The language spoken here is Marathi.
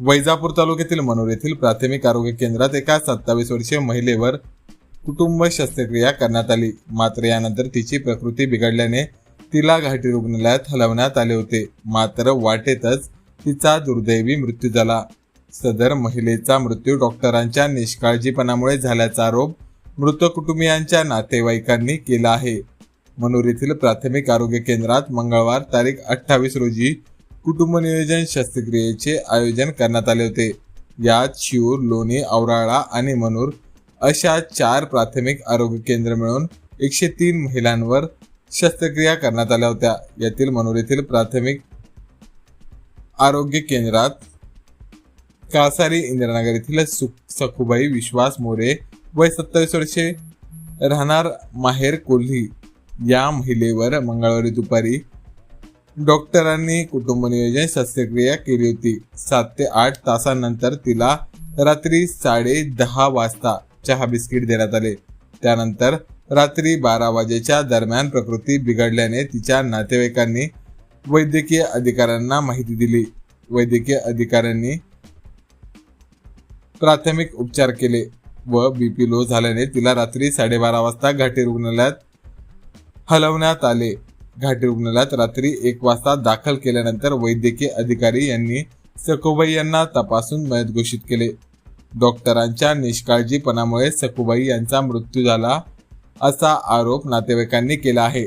वैजापूर तालुक्यातील मनोर येथील प्राथमिक आरोग्य केंद्रात एका सत्तावीस वर्षीय महिलेवर कुटुंब शस्त्रक्रिया करण्यात आली. मात्र यानंतर तिची प्रकृती बिघडल्याने तिला घाटी रुग्णालयात हलवण्यात आले होते. मात्र वाटेतच तिचा दुर्दैवी मृत्यू झाला. सदर महिलेचा मृत्यू डॉक्टरांच्या निष्काळजीपणामुळे झाल्याचा आरोप मृत कुटुंबियांच्या नातेवाईकांनी केला आहे. मनोर येथील प्राथमिक आरोग्य केंद्रात मंगळवार तारीख अठ्ठावीस रोजी कुटुंब नियोजन शस्त्रक्रियेचे आयोजन करण्यात आले होते. यात शिवूर लोणी औराळा आणि मनूर अशा चार प्राथमिक आरोग्य केंद्र मिळून एकशे तीन महिलांवर शस्त्रक्रिया करण्यात आल्या होत्या. यातील मनोर येथील प्राथमिक आरोग्य केंद्रात कासारी इंदिरानगर येथील सखुबाई विश्वास मोरे वय सत्तावीस वर्षे राहणार माहेर कोल्ही. या महिलेवर मंगळवारी दुपारी डॉक्टरांनी कुटुंब नियोजन शस्त्रक्रिया केली होती. सात ते आठ तासानंतर तिला रात्री साडे दहा वाजता चहा बिस्किट देण्यात आले. त्यानंतर रात्री बारा वाजेच्या दरम्यान प्रकृती बिघडल्याने तिच्या नातेवाईकांनी वैद्यकीय अधिकाऱ्यांना माहिती दिली. वैद्यकीय अधिकाऱ्यांनी प्राथमिक उपचार केले व बीपी लो झाल्याने तिला रात्री साडेबारा वाजता घाटी रुग्णालयात हलवण्यात आले. घाटी रुग्णालयात रात्री एक वाजता दाखल केल्यानंतर वैद्यकीय अधिकारी यांनी सखुबाई यांना तपासून मयत घोषित केले. डॉक्टरांच्या निष्काळजीपणामुळे सखुबाई यांचा मृत्यू झाला असा आरोप नातेवाईकांनी केला आहे.